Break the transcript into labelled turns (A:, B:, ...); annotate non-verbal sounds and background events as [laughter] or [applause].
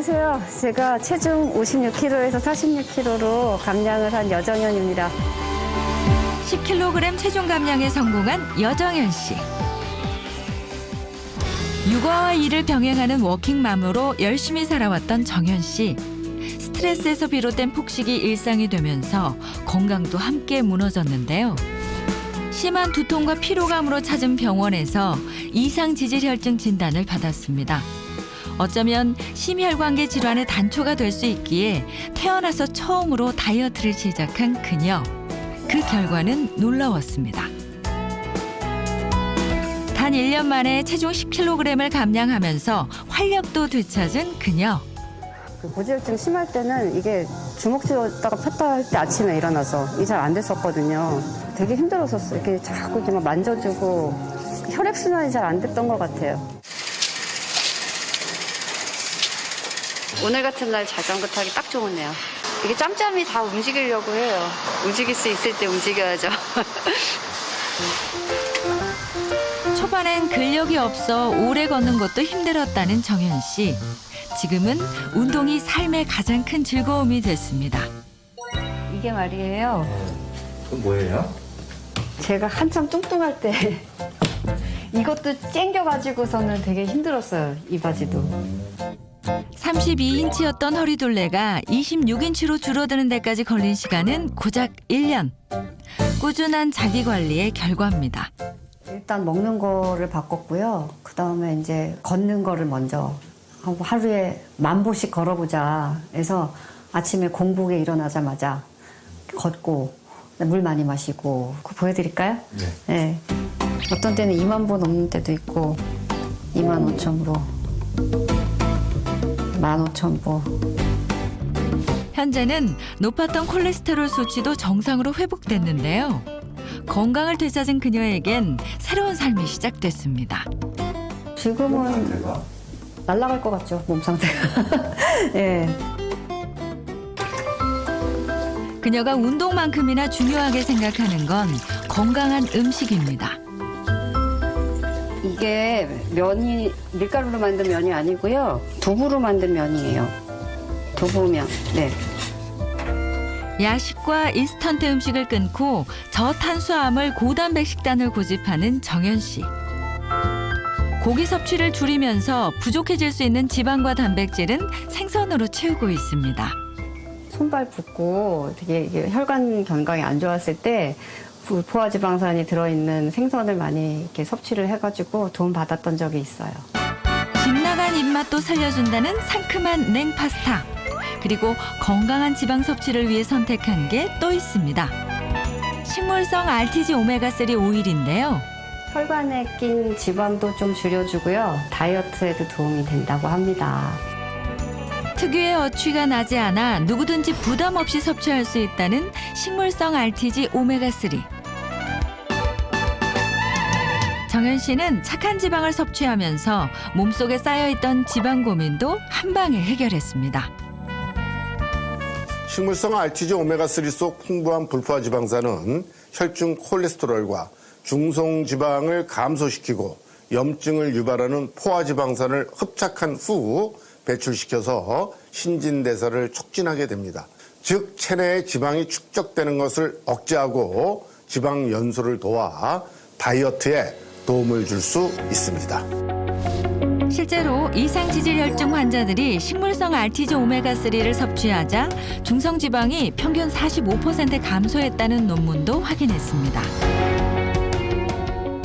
A: 안녕하세요. 제가 체중 56kg에서 46kg로 감량을 한 여정현입니다.
B: 10kg 체중 감량에 성공한 여정현 씨. 육아와 일을 병행하는 워킹맘으로 열심히 살아왔던 정현 씨. 스트레스에서 비롯된 폭식이 일상이 되면서 건강도 함께 무너졌는데요. 심한 두통과 피로감으로 찾은 병원에서 이상 지질혈증 진단을 받았습니다. 어쩌면 심혈관계 질환의 단초가 될 수 있기에 태어나서 처음으로 다이어트를 시작한 그녀. 그 결과는 놀라웠습니다. 단 1년 만에 체중 10kg을 감량하면서 활력도 되찾은 그녀.
A: 그 고지혈증 심할 때는 이게 주먹 쥐었다가 폈다 할 때 아침에 일어나서 이게 잘안 됐었거든요. 되게 힘들었었어요. 이렇게 자꾸 이렇게 막 만져주고 혈액순환이 잘 안 됐던 것 같아요. 오늘 같은 날 자전거 타기 딱 좋으네요. 이게 짬짬이 다 움직이려고 해요. 움직일 수 있을 때 움직여야죠. [laughs]
B: 초반엔 근력이 없어 오래 걷는 것도 힘들었다는 정현 씨. 지금은 운동이 삶의 가장 큰 즐거움이 됐습니다.
A: 이게 말이에요.
C: 그건 뭐예요?
A: 제가 한참 뚱뚱할 때 [laughs] 이것도 쨍겨가지고서는 되게 힘들었어요. 이 바지도.
B: 32인치였던 허리둘레가 26인치로 줄어드는 데까지 걸린 시간은 고작 1년. 꾸준한 자기 관리의 결과입니다.
A: 일단 먹는 거를 바꿨고요. 그 다음에 이제 걷는 거를 먼저 하고 하루에 만 보씩 걸어보자. 해서 아침에 공복에 일어나자마자 걷고 물 많이 마시고 그거 보여드릴까요?
C: 네.
A: 네. 어떤 때는 2만 보 넘는 때도 있고 2만 5천 보, 1만 5천 보.
B: 현재는 높았던 콜레스테롤 수치도 정상으로 회복됐는데요. 건강을 되찾은 그녀에겐 새로운 삶이 시작됐습니다.
A: 지금은. 날아갈 것 같죠 몸 상태가. [laughs] 예.
B: 그녀가 운동만큼이나 중요하게 생각하는 건 건강한 음식입니다.
A: 이게 면이 밀가루로 만든 면이 아니고요. 두부로 만든 면이에요. 두부면. 네.
B: 야식과 인스턴트 음식을 끊고 저탄수화물 고단백 식단을 고집하는 정현 씨. 고기 섭취를 줄이면서 부족해질 수 있는 지방과 단백질은 생선으로 채우고 있습니다.
A: 손발 붓고 되게 혈관 건강이 안 좋았을 때 포화 지방산이 들어있는 생선을 많이 이렇게 섭취를 해가지고 도움 받았던 적이 있어요.
B: 집 나간 입맛도 살려준다는 상큼한 냉파스타. 그리고 건강한 지방 섭취를 위해 선택한 게 또 있습니다. 식물성 RTG 오메가3 오일인데요.
A: 혈관에 낀 지방도 좀 줄여주고요. 다이어트에도 도움이 된다고 합니다.
B: 특유의 어취가 나지 않아 누구든지 부담 없이 섭취할 수 있다는 식물성 RTG 오메가3. 정현 씨는 착한 지방을 섭취하면서 몸속에 쌓여있던 지방 고민도 한 방에 해결했습니다.
D: 식물성 RTG 오메가3 속 풍부한 불포화 지방산은 혈중 콜레스테롤과 중성 지방을 감소시키고 염증을 유발하는 포화 지방산을 흡착한 후 배출시켜서 신진대사를 촉진하게 됩니다. 즉 체내에 지방이 축적되는 것을 억제하고 지방 연소를 도와 다이어트에 도움을 줄 수 있습니다.
B: 실제로 이상 지질 혈증 환자들이 식물성 RTG 오메가 3를 섭취하자 중성 지방이 평균 45% 감소했다는 논문도 확인했습니다.